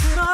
No.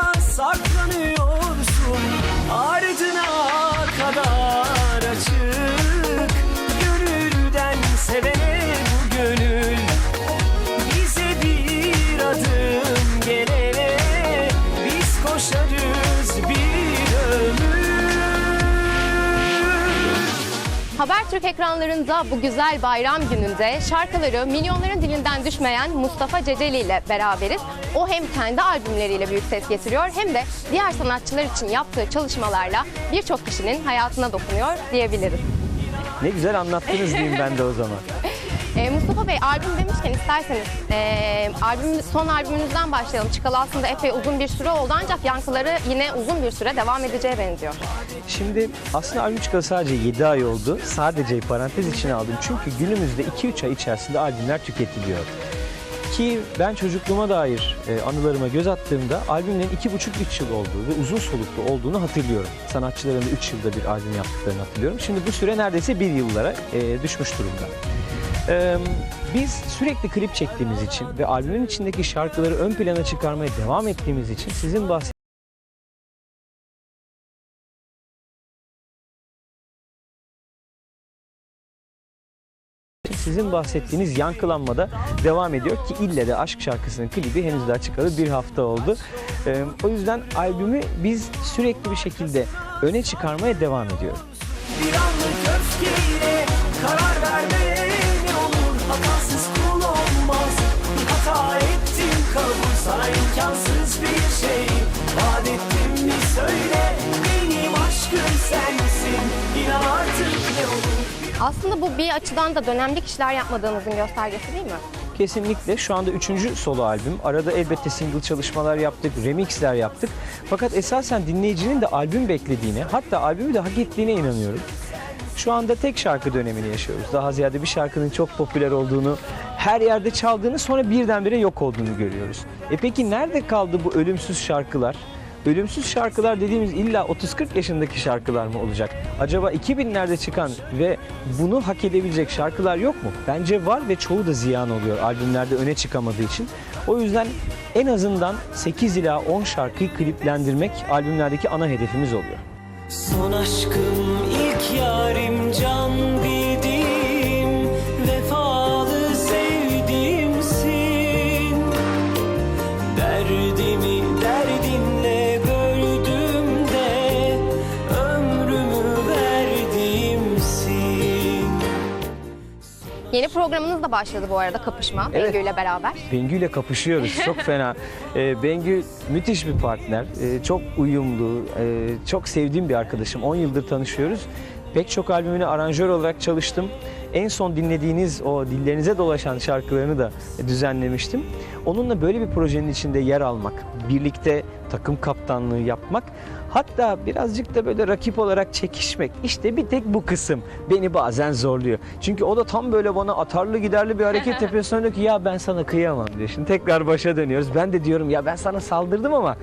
Habertürk ekranlarında bu güzel bayram gününde şarkıları milyonların dilinden düşmeyen Mustafa Ceceli ile beraberiz. O hem kendi albümleriyle büyük ses getiriyor hem de diğer sanatçılar için yaptığı çalışmalarla birçok kişinin hayatına dokunuyor diyebiliriz. Ne güzel anlattınız diyeyim ben de o zaman. Ee, Mustafa Bey albüm demişken isterseniz e, albüm, son albümünüzden başlayalım. Çıkalı aslında epey uzun bir süre oldu ancak yankıları yine uzun bir süre devam edeceğe benziyor. Şimdi aslında albüm çıkalı sadece 7 ay oldu. Sadece parantez içine aldım. Çünkü günümüzde 2-3 ay içerisinde albümler tüketiliyor. Ki ben çocukluğuma dair e, anılarıma göz attığımda albümlerin 2,5-3 yıl olduğu ve uzun soluklu olduğunu hatırlıyorum. Sanatçıların da 3 yılda bir albüm yaptıklarını hatırlıyorum. Şimdi bu süre neredeyse 1 yıllara e, düşmüş durumda. Biz sürekli klip çektiğimiz için ve albümün içindeki şarkıları ön plana çıkarmaya devam ettiğimiz için sizin bahsettiğiniz sizin bahsettiğiniz yankılanmada devam ediyor ki ille de Aşk şarkısının klibi henüz daha çıkalı bir hafta oldu. Ee, o yüzden albümü biz sürekli bir şekilde öne çıkarmaya devam ediyoruz. Bir anlık öfkeyle karar sana imkansız bir şey Vaat ettim mi söyle benim aşkım sensin İnan artık ne olur Aslında bu bir açıdan da dönemlik işler yapmadığınızın göstergesi değil mi? Kesinlikle şu anda üçüncü solo albüm. Arada elbette single çalışmalar yaptık, remixler yaptık. Fakat esasen dinleyicinin de albüm beklediğine, hatta albümü de hak ettiğine inanıyorum. Şu anda tek şarkı dönemini yaşıyoruz. Daha ziyade bir şarkının çok popüler olduğunu, her yerde çaldığını sonra birdenbire yok olduğunu görüyoruz. E peki nerede kaldı bu ölümsüz şarkılar? Ölümsüz şarkılar dediğimiz illa 30-40 yaşındaki şarkılar mı olacak? Acaba 2000'lerde çıkan ve bunu hak edebilecek şarkılar yok mu? Bence var ve çoğu da ziyan oluyor albümlerde öne çıkamadığı için. O yüzden en azından 8 ila 10 şarkıyı kliplendirmek albümlerdeki ana hedefimiz oluyor. Son aşkım ilk yarim can bildiğim programınız da başladı bu arada Kapışma Evet. Bengü ile beraber. Bengü ile kapışıyoruz. Çok fena. Ee, Bengü müthiş bir partner. Ee, çok uyumlu, e, çok sevdiğim bir arkadaşım. 10 yıldır tanışıyoruz. Pek çok albümüne aranjör olarak çalıştım. En son dinlediğiniz o dillerinize dolaşan şarkılarını da düzenlemiştim. Onunla böyle bir projenin içinde yer almak, birlikte takım kaptanlığı yapmak, hatta birazcık da böyle rakip olarak çekişmek. İşte bir tek bu kısım beni bazen zorluyor. Çünkü o da tam böyle bana atarlı giderli bir hareket yapıyor. Sonra diyor ki ya ben sana kıyamam diyor. Şimdi tekrar başa dönüyoruz. Ben de diyorum ya ben sana saldırdım ama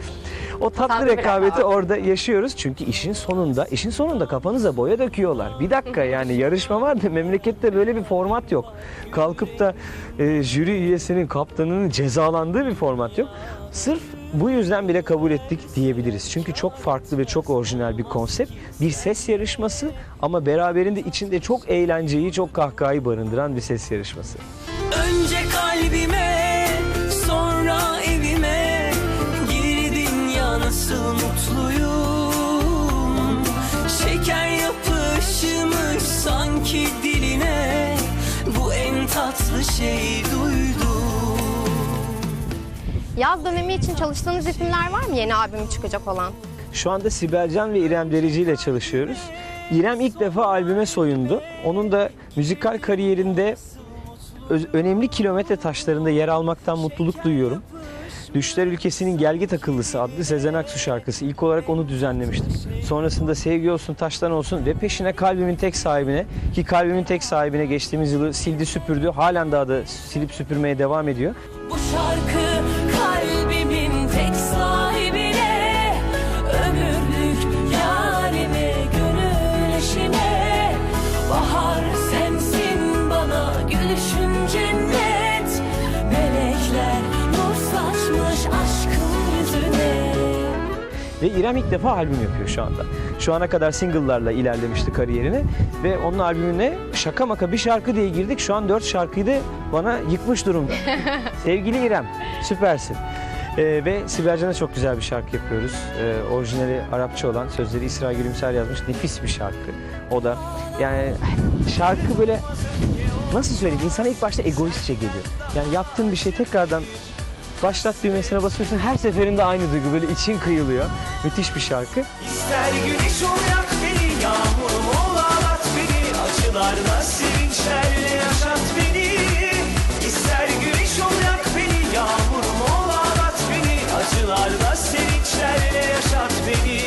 o tatlı rekabeti rekabet. orada yaşıyoruz. Çünkü işin sonunda, işin sonunda kafanıza boya döküyorlar. Bir dakika yani yarışma var da memlekette böyle bir format yok. Kalkıp da e, jüri üyesinin, kaptanının cezalandığı bir format yok. Sırf bu yüzden bile kabul ettik diyebiliriz. Çünkü çok farklı ve çok orijinal bir konsept. Bir ses yarışması ama beraberinde içinde çok eğlenceyi, çok kahkahayı barındıran bir ses yarışması. Önce kalbime Yaz dönemi için çalıştığınız isimler var mı yeni albümü çıkacak olan? Şu anda Sibelcan ve İrem Derici ile çalışıyoruz. İrem ilk defa albüme soyundu. Onun da müzikal kariyerinde önemli kilometre taşlarında yer almaktan mutluluk duyuyorum. Düşler Ülkesi'nin Gelgit Akıllısı adlı Sezen Aksu şarkısı. İlk olarak onu düzenlemiştim. Sonrasında Sevgi Olsun Taştan Olsun ve peşine Kalbimin Tek Sahibine ki Kalbimin Tek Sahibine geçtiğimiz yılı sildi süpürdü. Halen daha da silip süpürmeye devam ediyor. Bu şarkı Ve İrem ilk defa albüm yapıyor şu anda. Şu ana kadar single'larla ilerlemişti kariyerine ve onun albümüne şaka maka bir şarkı diye girdik. Şu an dört şarkıyı da bana yıkmış durumda. Sevgili İrem, süpersin. Ee, ve Sibel Can'a çok güzel bir şarkı yapıyoruz. Ee, orijinali Arapça olan, sözleri İsra Gülümser yazmış. Nefis bir şarkı. O da yani şarkı böyle nasıl söyleyeyim insana ilk başta egoistçe geliyor. Yani yaptığın bir şey tekrardan başlat düğmesine basıyorsun her seferinde aynı duygu böyle için kıyılıyor. Müthiş bir şarkı. İster güneş ol yak beni Yağmurum ol ağlat beni Acılarla sevinçlerle yaşat beni İster güneş ol yak beni Yağmurum ol ağlat beni Acılarla sevinçlerle yaşat beni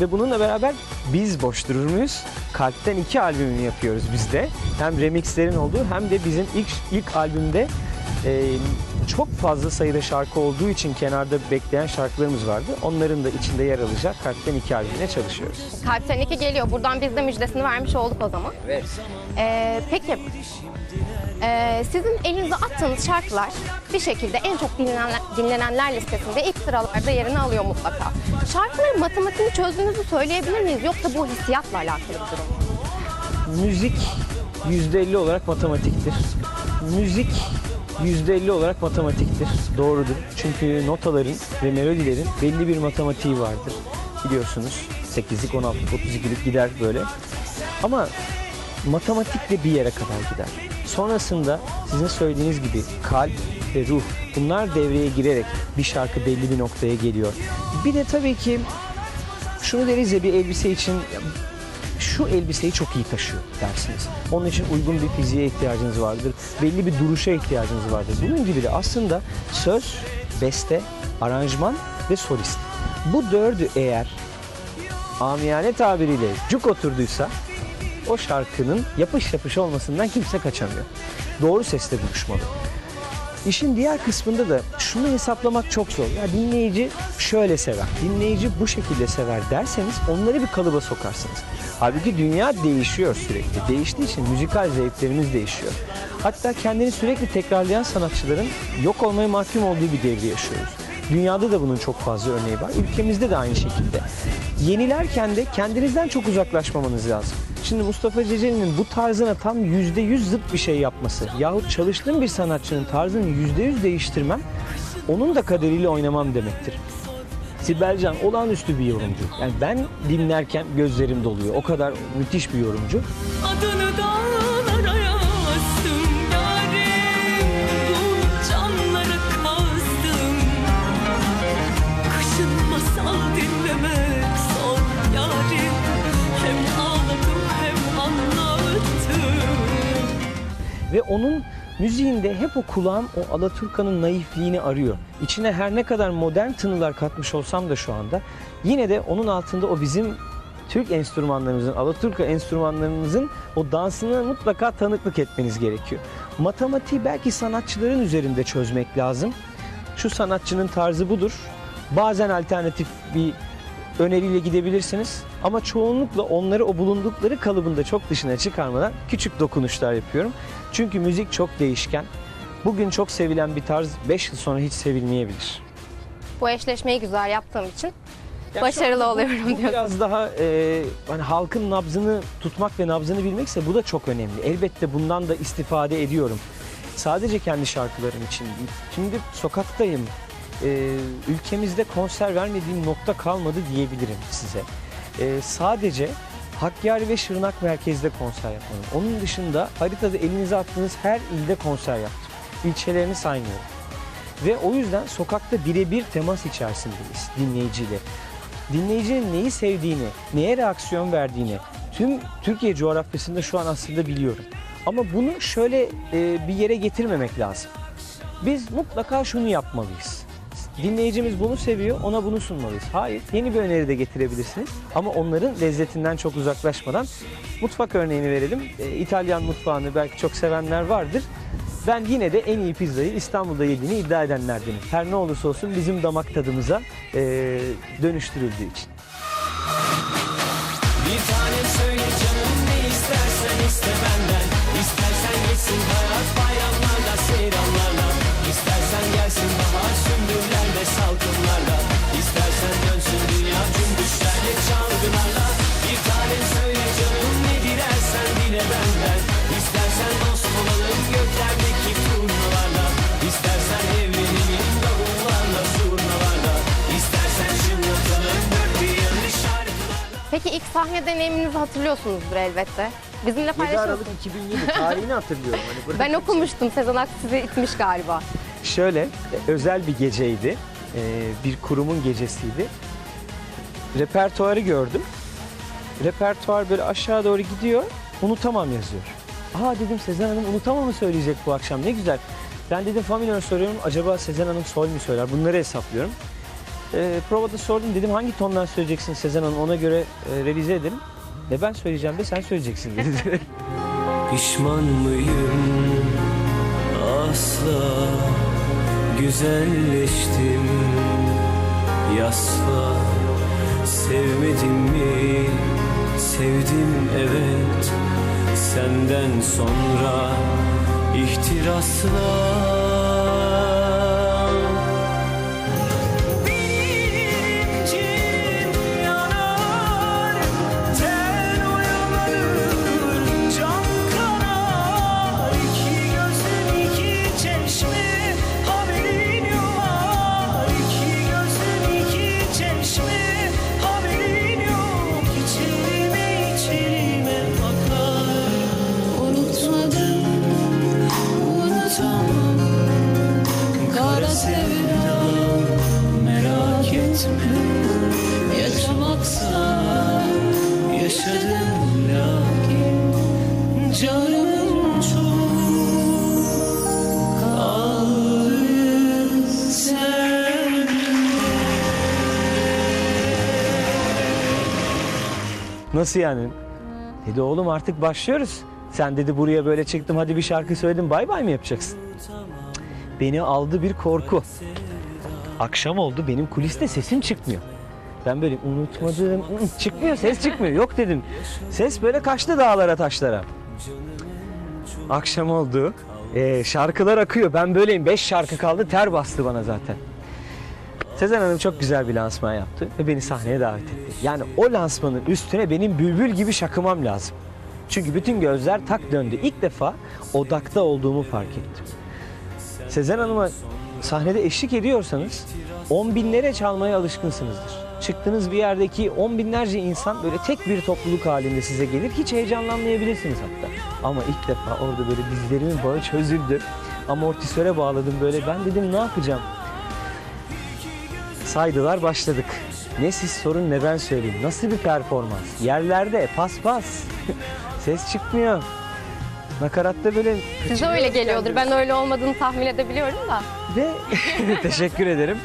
Ve bununla beraber biz boş durur muyuz? Kalpten iki albümünü yapıyoruz biz de. Hem remixlerin olduğu hem de bizim ilk ilk albümde e, çok fazla sayıda şarkı olduğu için kenarda bekleyen şarkılarımız vardı. Onların da içinde yer alacak Kalpten iki albümüne çalışıyoruz. Kalpten iki geliyor. Buradan biz de müjdesini vermiş olduk o zaman. Evet. Ee, peki ee, sizin elinize attığınız şarkılar bir şekilde en çok dinlenen, dinlenenler listesinde ilk sıralarda yerini alıyor mutlaka. Şarkıların matematiğini çözdüğünüzü söyleyebilir miyiz yoksa bu hissiyatla alakalı bir durum mu? Müzik %50 olarak matematiktir. Müzik %50 olarak matematiktir. Doğrudur. Çünkü notaların ve melodilerin belli bir matematiği vardır. Biliyorsunuz 8'lik, 16'lık, 32'lik gider böyle. Ama matematik de bir yere kadar gider. Sonrasında sizin söylediğiniz gibi kalp ve ruh bunlar devreye girerek bir şarkı belli bir noktaya geliyor. Bir de tabii ki şunu deriz ya bir elbise için şu elbiseyi çok iyi taşıyor dersiniz. Onun için uygun bir fiziğe ihtiyacınız vardır. Belli bir duruşa ihtiyacınız vardır. Bunun gibi de aslında söz, beste, aranjman ve solist. Bu dördü eğer amiyane tabiriyle cuk oturduysa o şarkının yapış yapış olmasından kimse kaçamıyor. Doğru sesle buluşmalı. İşin diğer kısmında da şunu hesaplamak çok zor. Ya dinleyici şöyle sever, dinleyici bu şekilde sever derseniz onları bir kalıba sokarsınız. Halbuki dünya değişiyor sürekli. Değiştiği için müzikal zevklerimiz değişiyor. Hatta kendini sürekli tekrarlayan sanatçıların yok olmaya mahkum olduğu bir devri yaşıyoruz. Dünyada da bunun çok fazla örneği var. Ülkemizde de aynı şekilde. Yenilerken de kendinizden çok uzaklaşmamanız lazım. Şimdi Mustafa Ceceli'nin bu tarzına tam yüzde yüz zıt bir şey yapması yahut çalıştığım bir sanatçının tarzını yüzde yüz değiştirmem onun da kaderiyle oynamam demektir. Sibel Can olağanüstü bir yorumcu. Yani ben dinlerken gözlerim doluyor. O kadar müthiş bir yorumcu. Adını dağlara Ve onun müziğinde hep o kulağım o Alaturka'nın naifliğini arıyor. İçine her ne kadar modern tınılar katmış olsam da şu anda yine de onun altında o bizim Türk enstrümanlarımızın, Alaturka enstrümanlarımızın o dansını mutlaka tanıklık etmeniz gerekiyor. Matematiği belki sanatçıların üzerinde çözmek lazım. Şu sanatçının tarzı budur. Bazen alternatif bir öneriyle gidebilirsiniz. Ama çoğunlukla onları o bulundukları kalıbında çok dışına çıkarmadan küçük dokunuşlar yapıyorum. Çünkü müzik çok değişken. Bugün çok sevilen bir tarz 5 yıl sonra hiç sevilmeyebilir. Bu eşleşmeyi güzel yaptığım için Ya Başarılı anda bu- oluyorum bu diyorsun. Biraz daha e, hani halkın nabzını tutmak ve nabzını bilmekse bu da çok önemli. Elbette bundan da istifade ediyorum. Sadece kendi şarkılarım için değil. Şimdi sokaktayım. E, ülkemizde konser vermediğim nokta kalmadı diyebilirim size. E, sadece Hakkari ve Şırnak merkezde konser yapmadım. Onun dışında haritada elinize attığınız her ilde konser yaptım. İlçelerini saymıyorum. Ve o yüzden sokakta birebir temas içerisindeyiz dinleyiciyle. Dinleyicinin neyi sevdiğini, neye reaksiyon verdiğini tüm Türkiye coğrafyasında şu an aslında biliyorum. Ama bunu şöyle e, bir yere getirmemek lazım. Biz mutlaka şunu yapmalıyız. Dinleyicimiz bunu seviyor, ona bunu sunmalıyız. Hayır, yeni bir öneri de getirebilirsiniz. Ama onların lezzetinden çok uzaklaşmadan mutfak örneğini verelim. E, İtalyan mutfağını belki çok sevenler vardır. Ben yine de en iyi pizzayı İstanbul'da yediğini iddia edenlerdenim. Her ne olursa olsun bizim damak tadımıza e, dönüştürüldüğü için. Bir tanem söyle canım ne istersen iste benden İstersen geçsin hayat Peki ilk sahne deneyiminizi hatırlıyorsunuzdur elbette. Bizimle 7 paylaşır Aralık mısınız? 2007 tarihini hatırlıyorum. Hani bırak- Ben okumuştum. Sezen Aksu sizi itmiş galiba. Şöyle e, özel bir geceydi. E, bir kurumun gecesiydi. Repertuarı gördüm. Repertuar böyle aşağı doğru gidiyor. Unutamam yazıyor. Aa dedim Sezen Hanım unutamamı söyleyecek bu akşam ne güzel. Ben dedim fa minör soruyorum acaba Sezen Hanım sol mu söyler bunları hesaplıyorum. E, provada sordum dedim hangi tondan söyleyeceksin Sezen Hanım? Ona göre e, revize edelim. Ne ben söyleyeceğim de sen söyleyeceksin dedi. Pişman mıyım? Asla güzelleştim. Yasla sevmedim mi? Sevdim evet. Senden sonra ihtirasla Nasıl yani? Dedi oğlum artık başlıyoruz. Sen dedi buraya böyle çıktım hadi bir şarkı söyledim bay bay mı yapacaksın? Beni aldı bir korku. Akşam oldu benim kuliste sesim çıkmıyor. Ben böyle unutmadım çıkmıyor ses çıkmıyor yok dedim. Ses böyle kaçtı dağlara taşlara. Akşam oldu. Ee, şarkılar akıyor. Ben böyleyim. Beş şarkı kaldı. Ter bastı bana zaten. Sezen Hanım çok güzel bir lansman yaptı ve beni sahneye davet etti. Yani o lansmanın üstüne benim bülbül gibi şakımam lazım. Çünkü bütün gözler tak döndü. İlk defa odakta olduğumu fark ettim. Sezen Hanım'a sahnede eşlik ediyorsanız on binlere çalmaya alışkınsınızdır. Çıktığınız bir yerdeki on binlerce insan böyle tek bir topluluk halinde size gelir. Hiç heyecanlanmayabilirsiniz hatta. Ama ilk defa orada böyle dizlerimin bağı çözüldü. Amortisöre bağladım böyle. Ben dedim ne yapacağım? Saydılar başladık. Ne siz sorun ne ben söyleyeyim. Nasıl bir performans? Yerlerde pas pas. Ses çıkmıyor. Nakaratta böyle... Size öyle geliyordur. Ben öyle olmadığını tahmin edebiliyorum da. Ve teşekkür ederim.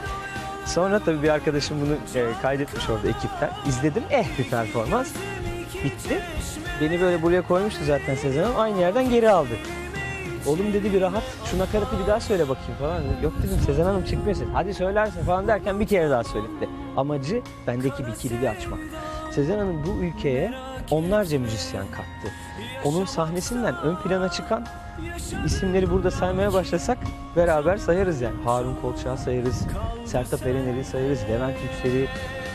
Sonra tabii bir arkadaşım bunu e, kaydetmiş orada ekipten. İzledim. Eh bir performans. Bitti. Beni böyle buraya koymuştu zaten Sezen Hanım. Aynı yerden geri aldı. Oğlum dedi bir rahat. Şu nakaratı bir daha söyle bakayım falan. Yok dedim Sezen Hanım çıkmıyor ses. Hadi söylersin falan derken bir kere daha söyletti. Amacı bendeki bir kilidi açmak. Sezen Hanım bu ülkeye onlarca müzisyen kattı. Onun sahnesinden ön plana çıkan isimleri burada saymaya başlasak beraber sayarız yani. Harun Kolçak'ı sayarız, Sertab Erener'i sayarız, Levent Yüksel'i,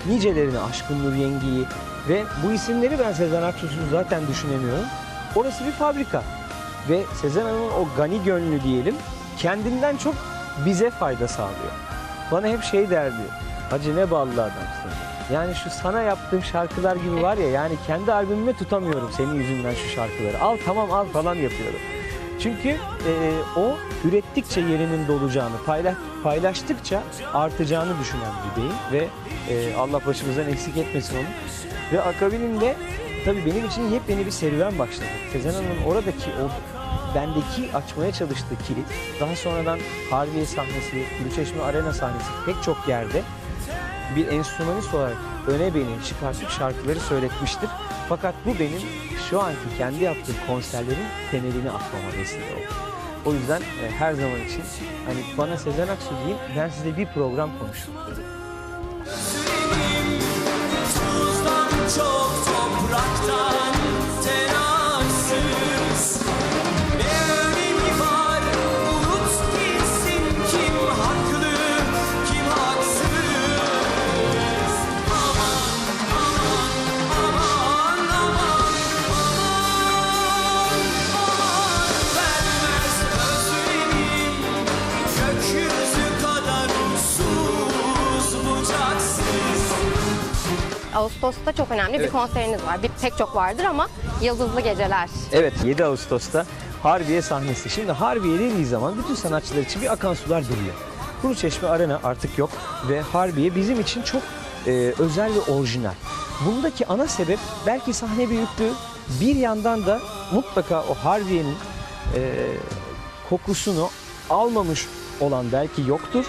nicelerini, Aşkın Nur Yengi'yi ve bu isimleri ben Sezen Aksu'suz zaten düşünemiyorum. Orası bir fabrika ve Sezen Hanım'ın o gani gönlü diyelim kendinden çok bize fayda sağlıyor. Bana hep şey derdi, hacı ne ballı adamsın. Yani şu sana yaptığım şarkılar gibi var ya yani kendi albümüme tutamıyorum senin yüzünden şu şarkıları. Al tamam al falan yapıyorum. Çünkü e, o ürettikçe yerinin dolacağını, paylaş, paylaştıkça artacağını düşünen bir beyim ve e, Allah başımızdan eksik etmesin onu. Ve akabininde tabii benim için yepyeni bir serüven başladı. Sezen Hanım'ın oradaki o bendeki açmaya çalıştığı kilit daha sonradan Harbiye sahnesi, Gülçeşme Arena sahnesi pek çok yerde bir enstrümanist olarak öne beni çıkartıp şarkıları söyletmiştir. Fakat bu benim şu anki kendi yaptığım konserlerin temelini atmama vesile oldu. O yüzden e, her zaman için hani bana Sezen Aksu deyin ben size bir program konuşurum. Çok topraktan Ağustos'ta çok önemli bir Evet. konseriniz var. Bir, pek çok vardır ama Yıldızlı Geceler. Evet 7 Ağustos'ta Harbiye sahnesi. Şimdi Harbiye dediği zaman bütün sanatçılar için bir akan sular duruyor. Kuruçeşme Arena artık yok ve Harbiye bizim için çok e, özel ve orijinal. Bundaki ana sebep belki sahne büyüklüğü bir yandan da mutlaka o Harbiye'nin e, kokusunu almamış olan belki yoktur.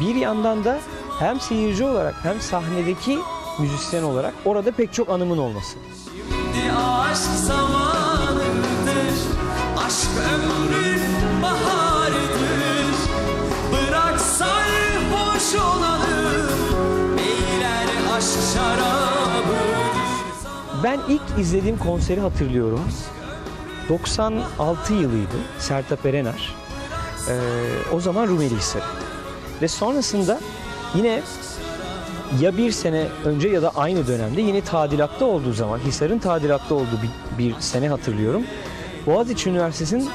Bir yandan da hem seyirci olarak hem sahnedeki müzisyen olarak orada pek çok anımın olması. Şimdi aşk zamanıdır Aşk ömrün baharıdır Bırak sarhoş olalım Beyler aşk şarabıdır Ben ilk izlediğim konseri hatırlıyorum. 96 yılıydı. Sertab Erener. Ee, o zaman Rumeli Hisarı. Ve sonrasında yine ya bir sene önce ya da aynı dönemde yine tadilatta olduğu zaman, Hisar'ın tadilatta olduğu bir, bir sene hatırlıyorum. Boğaziçi Üniversitesi'nin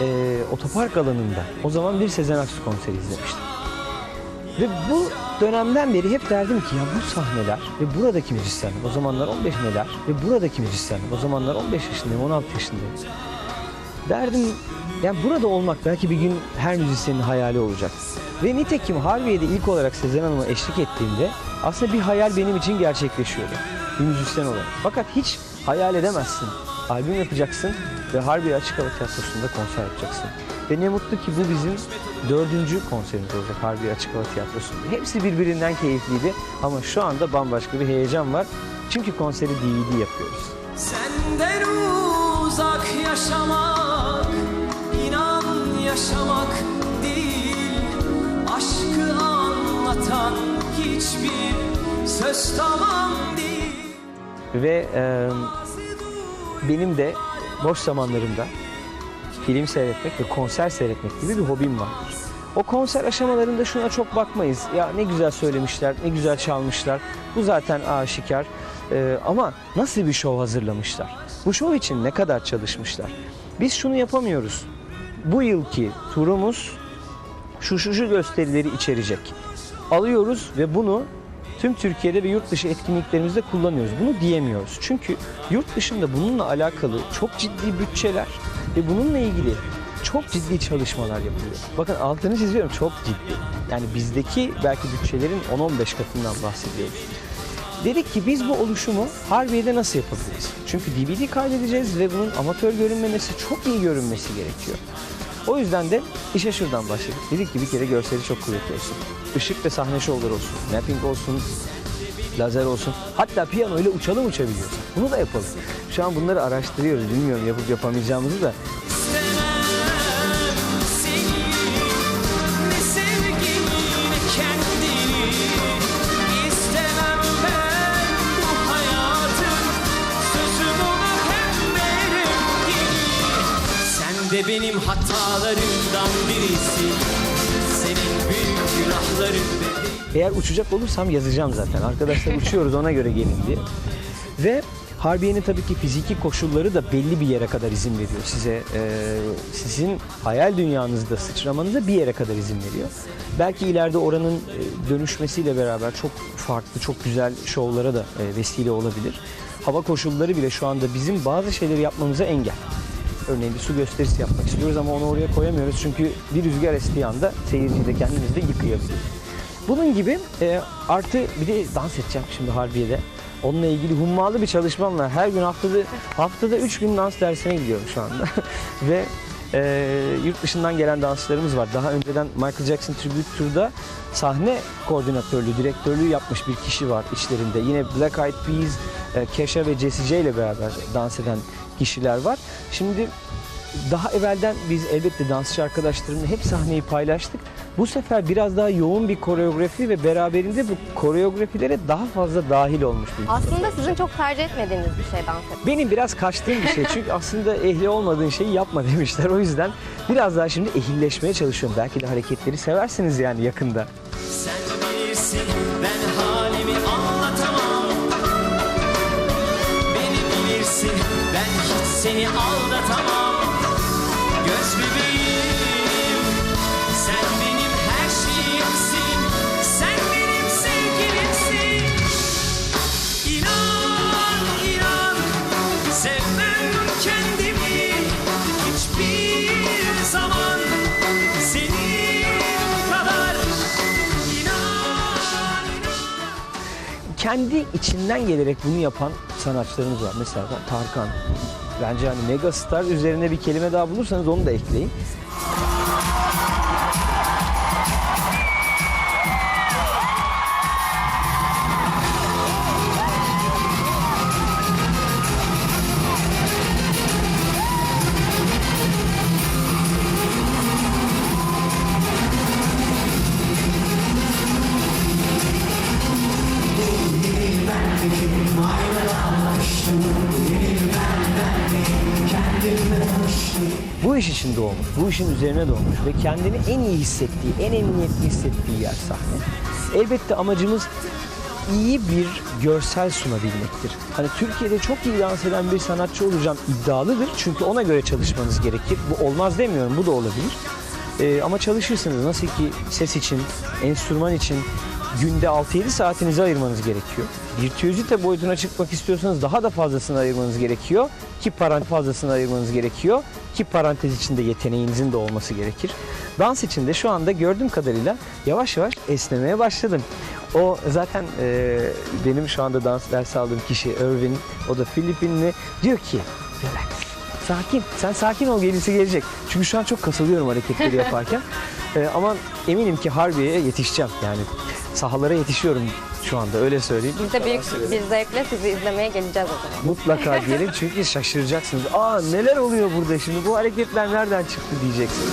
e, otopark alanında o zaman bir Sezen Aksu konseri izlemiştim. Ve bu dönemden beri hep derdim ki ya bu sahneler ve buradaki müzisyenler o zamanlar 15 neler ve buradaki müzisyenler o zamanlar 15 yaşındayım 16 yaşındayım. Derdim yani burada olmak belki bir gün her müzisyenin hayali olacak. Ve nitekim Harbiye'de ilk olarak Sezen Hanım'a eşlik ettiğimde aslında bir hayal benim için gerçekleşiyordu. Bir müzisyen olarak. Fakat hiç hayal edemezsin. Albüm yapacaksın ve Harbiye Açık Hava Tiyatrosu'nda konser yapacaksın. Ve ne mutlu ki bu bizim dördüncü konserimiz olacak Harbiye Açık Hava Tiyatrosu'nda. Hepsi birbirinden keyifliydi ama şu anda bambaşka bir heyecan var. Çünkü konseri DVD yapıyoruz. Senden uzak yaşamak yaşamak değil Aşkı anlatan hiçbir söz tamam değil Ve e, benim de boş zamanlarımda film seyretmek ve konser seyretmek gibi bir hobim var. O konser aşamalarında şuna çok bakmayız. Ya ne güzel söylemişler, ne güzel çalmışlar. Bu zaten aşikar. E, ama nasıl bir şov hazırlamışlar? Bu şov için ne kadar çalışmışlar? Biz şunu yapamıyoruz. Bu yılki turumuz şu şu şu gösterileri içerecek. Alıyoruz ve bunu tüm Türkiye'de ve yurt dışı etkinliklerimizde kullanıyoruz. Bunu diyemiyoruz. Çünkü yurt dışında bununla alakalı çok ciddi bütçeler ve bununla ilgili çok ciddi çalışmalar yapılıyor. Bakın altını çiziyorum çok ciddi. Yani bizdeki belki bütçelerin 10-15 katından bahsediyoruz. Dedik ki biz bu oluşumu Harbiye'de nasıl yapabiliriz? Çünkü DVD kaydedeceğiz ve bunun amatör görünmemesi, çok iyi görünmesi gerekiyor. O yüzden de işe şuradan başladık. Dedik ki bir kere görseli çok kuvvetli olsun. Işık ve sahne şovları olsun. Mapping olsun, lazer olsun. Hatta piyano ile uçalım uçabiliyorsak. Bunu da yapalım. Şu an bunları araştırıyoruz. Bilmiyorum yapıp yapamayacağımızı da. Hatalarımdan birisi Senin büyük günahların Eğer uçacak olursam yazacağım zaten. Arkadaşlar uçuyoruz ona göre gelin diye. Ve Harbiye'nin tabii ki fiziki koşulları da belli bir yere kadar izin veriyor size. e, sizin hayal dünyanızda sıçramanıza bir yere kadar izin veriyor. Belki ileride oranın e, dönüşmesiyle beraber çok farklı, çok güzel şovlara da e, vesile olabilir. Hava koşulları bile şu anda bizim bazı şeyleri yapmamıza engel. Örneğin bir su gösterisi yapmak istiyoruz ama onu oraya koyamıyoruz çünkü bir rüzgar estiği anda seyirciyi de kendimiz de yıkayabilir. Bunun gibi e, artı bir de dans edeceğim şimdi Harbiye'de. Onunla ilgili hummalı bir çalışmam var. Her gün haftada haftada 3 gün dans dersine gidiyorum şu anda. Ve e, yurt dışından gelen dansçılarımız var. Daha önceden Michael Jackson Tribute Tour'da sahne koordinatörlüğü, direktörlüğü yapmış bir kişi var içlerinde. Yine Black Eyed Peas, e, Kesha ve Jessie J ile beraber dans eden kişiler var. Şimdi daha evvelden biz elbette dansçı arkadaşlarımla hep sahneyi paylaştık. Bu sefer biraz daha yoğun bir koreografi ve beraberinde bu koreografilere daha fazla dahil olmuş bir Aslında sizin çok tercih etmediğiniz bir şey dans etmek. benim biraz kaçtığım bir şey çünkü aslında ehli olmadığın şeyi yapma demişler. O yüzden biraz daha şimdi ehilleşmeye çalışıyorum. Belki de hareketleri seversiniz yani yakında. Sen bilirsin ben halimi anlatamam Beni bilirsin ben hiç seni aldatamam kendi içinden gelerek bunu yapan sanatçılarımız var. Mesela Tarkan. Bence hani megastar üzerine bir kelime daha bulursanız onu da ekleyin. İçin doğmuş, bu işin üzerine doğmuş ve kendini en iyi hissettiği, en emniyetli hissettiği yer sahne. Elbette amacımız iyi bir görsel sunabilmektir. Hani Türkiye'de çok iyi dans eden bir sanatçı olacağım iddialıdır. Çünkü ona göre çalışmanız gerekir. Bu olmaz demiyorum, bu da olabilir. Ee, ama çalışırsınız. Nasıl ki ses için, enstrüman için günde 6-7 saatinizi ayırmanız gerekiyor. Virtüözite boyutuna çıkmak istiyorsanız daha da fazlasını ayırmanız gerekiyor. Ki parantez fazlasını ayırmanız gerekiyor. Ki parantez içinde yeteneğinizin de olması gerekir. Dans için de şu anda gördüğüm kadarıyla yavaş yavaş esnemeye başladım. O zaten e, benim şu anda dans dersi aldığım kişi Irvin, o da Filipinli diyor ki relax, sakin, sen sakin ol gerisi gelecek. Çünkü şu an çok kasılıyorum hareketleri yaparken. E, ama eminim ki Harbiye'ye yetişeceğim yani sahalara yetişiyorum şu anda öyle söyleyeyim. Biz de büyük bir zevkle sizi izlemeye geleceğiz o zaman. Mutlaka diyelim çünkü şaşıracaksınız. Aa neler oluyor burada şimdi bu hareketler nereden çıktı diyeceksiniz.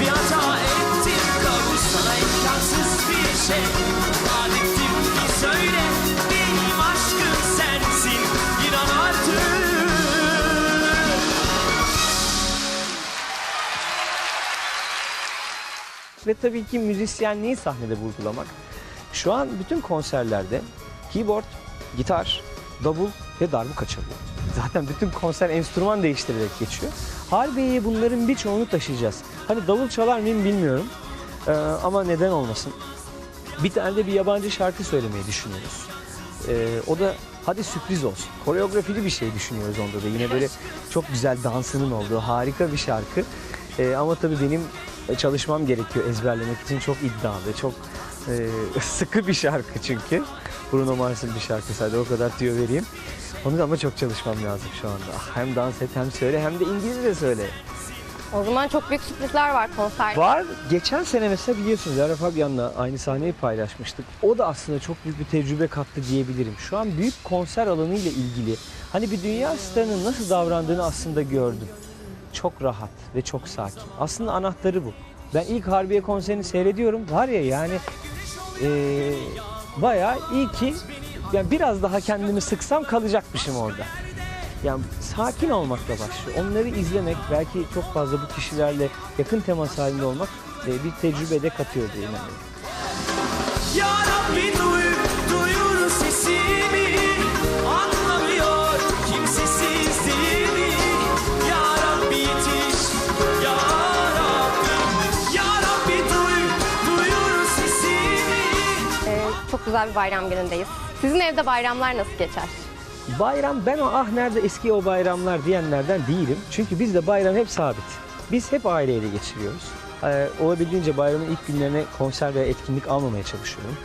Bir hata ettim kabul sana imkansız bir şey Ve tabii ki müzisyenliği sahnede vurgulamak. Şu an bütün konserlerde keyboard, gitar, davul ve darbuka çalıyor. Zaten bütün konser enstrüman değiştirerek geçiyor. Harbiye'ye bunların birçoğunu taşıyacağız. Hani davul çalar mıyım bilmiyorum. Ee, ama neden olmasın. Bir tane de bir yabancı şarkı söylemeyi düşünüyoruz. Ee, o da hadi sürpriz olsun. Koreografili bir şey düşünüyoruz onda da. Yine böyle çok güzel dansının olduğu harika bir şarkı. Ee, ama tabii benim çalışmam gerekiyor ezberlemek için. Çok iddialı, çok e, sıkı bir şarkı çünkü. Bruno Mars'ın bir şarkısı. Hadi o kadar tüyo vereyim. Onu da ama çok çalışmam lazım şu anda. Hem dans et hem söyle hem de İngilizce söyle. O zaman çok büyük sürprizler var konser. Var. Geçen sene mesela biliyorsunuz Lara Fabian'la aynı sahneyi paylaşmıştık. O da aslında çok büyük bir tecrübe kattı diyebilirim. Şu an büyük konser alanı ile ilgili hani bir dünya starının nasıl davrandığını aslında gördüm. Çok rahat ve çok sakin. Aslında anahtarı bu. Ben ilk Harbiye konserini seyrediyorum. Var ya yani eee bayağı iyi ki yani biraz daha kendimi sıksam kalacakmışım orada. Yani sakin olmakla başlıyor. Onları izlemek, belki çok fazla bu kişilerle yakın temas halinde olmak e, bir tecrübe de katıyor diye inanıyorum. Ya Rabbi güzel bir bayram günündeyiz. Sizin evde bayramlar nasıl geçer? Bayram ben o ah nerede eski o bayramlar diyenlerden değilim. Çünkü bizde bayram hep sabit. Biz hep aileyle geçiriyoruz. Ee, olabildiğince bayramın ilk günlerine konser veya etkinlik almamaya çalışıyorum.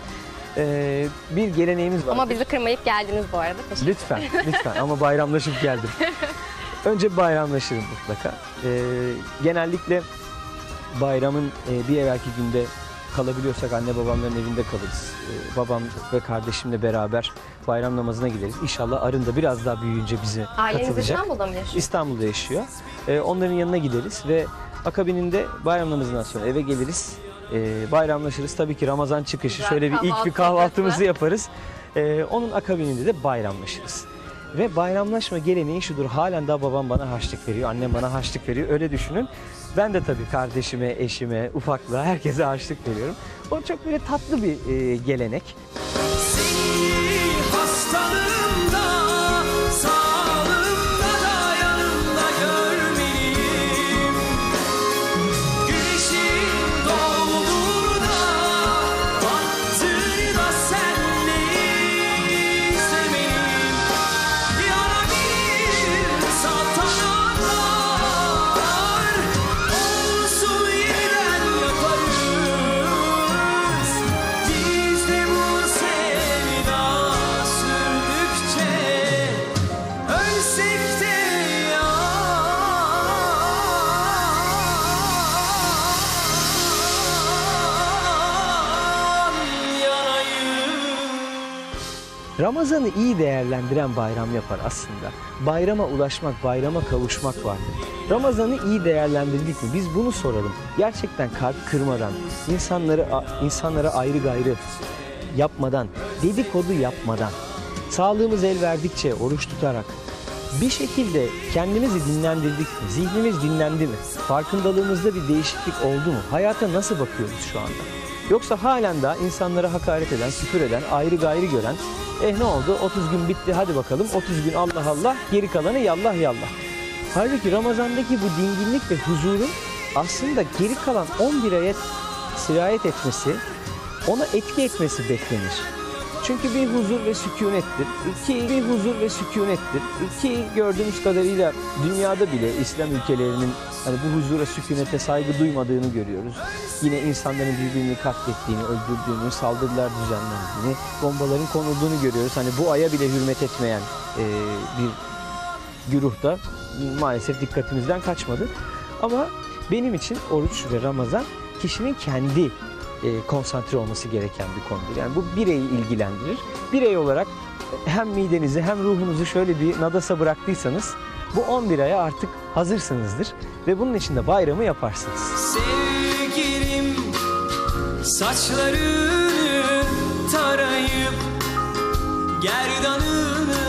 Ee, bir geleneğimiz var. Ama bizi kırmayıp geldiniz bu arada. Teşekkür Lütfen, lütfen ama bayramlaşıp geldim. Önce bayramlaşırım mutlaka. Ee, genellikle bayramın e, bir evvelki günde kalabiliyorsak anne babamların evinde kalırız. Ee, babam ve kardeşimle beraber bayram namazına gideriz. İnşallah arında biraz daha büyüyünce bize Aileniz katılacak. İstanbul'da mı yaşıyor? İstanbul'da yaşıyor. Ee, onların yanına gideriz ve akabininde bayram namazından sonra eve geliriz. Ee, bayramlaşırız. Tabii ki Ramazan çıkışı Güzel şöyle bir ilk bir kahvaltı kahvaltımızı yaparız. Ee, onun akabininde de bayramlaşırız. Ve bayramlaşma geleneği şudur. Halen daha babam bana harçlık veriyor, annem bana harçlık veriyor. Öyle düşünün. Ben de tabii kardeşime, eşime, ufaklığa herkese harçlık veriyorum. O çok böyle tatlı bir e, gelenek. Ramazan'ı iyi değerlendiren bayram yapar aslında. Bayrama ulaşmak, bayrama kavuşmak vardır. Ramazan'ı iyi değerlendirdik mi? Biz bunu soralım. Gerçekten kalp kırmadan, insanları insanlara ayrı gayrı yapmadan, dedikodu yapmadan, sağlığımız el verdikçe oruç tutarak bir şekilde kendimizi dinlendirdik mi? Zihnimiz dinlendi mi? Farkındalığımızda bir değişiklik oldu mu? Hayata nasıl bakıyoruz şu anda? Yoksa halen daha insanlara hakaret eden, küfür eden, ayrı gayrı gören Eh ne oldu? 30 gün bitti hadi bakalım. 30 gün Allah Allah, geri kalanı yallah yallah. Halbuki Ramazan'daki bu dinginlik ve huzurun aslında geri kalan 11 aya sirayet etmesi, ona etki etmesi beklenir. Çünkü bir huzur ve sükunettir. İki, bir huzur ve sükunettir. İki, gördüğümüz kadarıyla dünyada bile İslam ülkelerinin hani bu huzura, sükunete saygı duymadığını görüyoruz. Yine insanların birbirini katlettiğini, öldürdüğünü, saldırılar düzenlendiğini, bombaların konulduğunu görüyoruz. Hani bu aya bile hürmet etmeyen e, bir güruhta maalesef dikkatimizden kaçmadı. Ama benim için oruç ve Ramazan kişinin kendi e, konsantre olması gereken bir konudur. Yani bu bireyi ilgilendirir. Birey olarak hem midenizi hem ruhunuzu şöyle bir nadasa bıraktıysanız bu 11 aya artık hazırsınızdır ve bunun için de bayramı yaparsınız. Sevgilim saçlarını tarayıp Gerdanını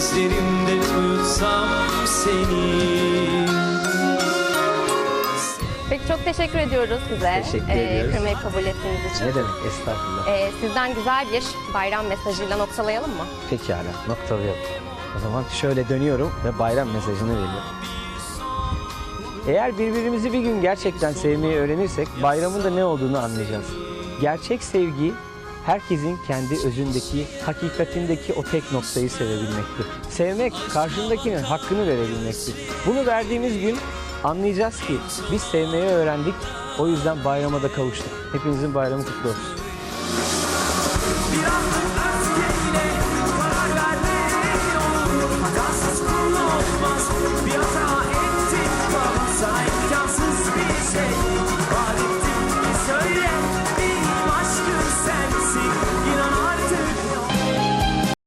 Dizlerimde uyutsam seni Peki çok teşekkür ediyoruz size. Teşekkür Ee, ediyoruz. Kırmayı kabul ettiğiniz için. Ne demek estağfurullah. Ee, sizden güzel bir bayram mesajıyla noktalayalım mı? Pekala noktalayalım. O zaman şöyle dönüyorum ve bayram mesajını veriyorum. Eğer birbirimizi bir gün gerçekten sevmeyi öğrenirsek bayramın da ne olduğunu anlayacağız. Gerçek sevgi herkesin kendi özündeki, hakikatindeki o tek noktayı sevebilmektir. Sevmek karşındakinin hakkını verebilmektir. Bunu verdiğimiz gün anlayacağız ki biz sevmeyi öğrendik. O yüzden bayrama da kavuştuk. Hepinizin bayramı kutlu olsun.